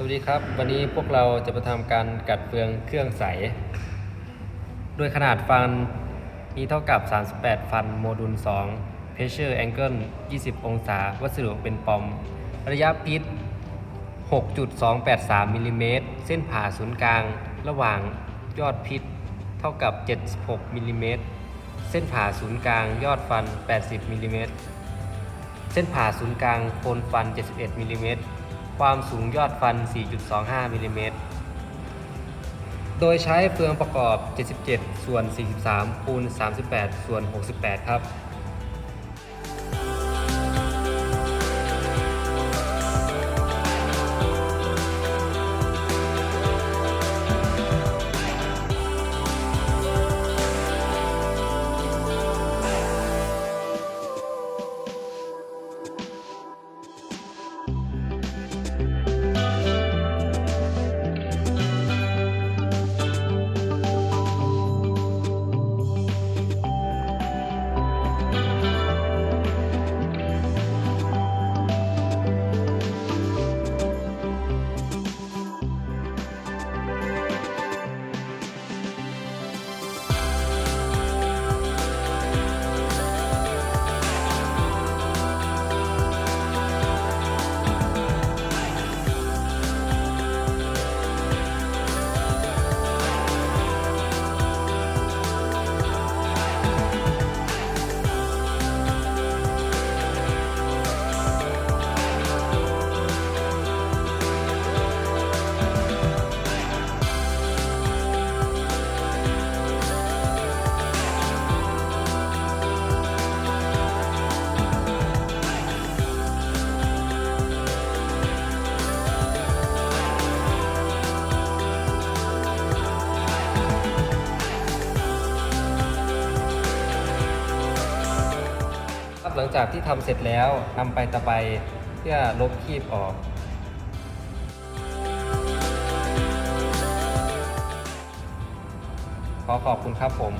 สวัสดีครับ วันนี้พวกเราจะมาทำการกัดเฟืองเครื่องใสโดยขนาดฟันมีเท่ากับ 38 ฟันโมดูล 2 Pressure Angle 20 องศา วัสดุเป็นปอม ระยะพิษ 6.283มิลลิเมตร เส้นผ่าศูนย์กลาง ระหว่างยอดพิษเท่ากับ 76มิลลิเมตร เส้นผ่าศูนย์กลางยอดฟัน 80มิลลิเมตร เส้นผ่าศูนย์กลางโคนฟัน 71มิลลิเมตร ความสูงยอดฟัน 4.25มิลลิเมตร โดยใช้เฟืองประกอบ 77 ส่วน 43 คูณ 38 ส่วน 68 ครับ หลังจากที่ทำเสร็จแล้วนำไปตะไบเพื่อลบคีบออก ขอขอบคุณครับผม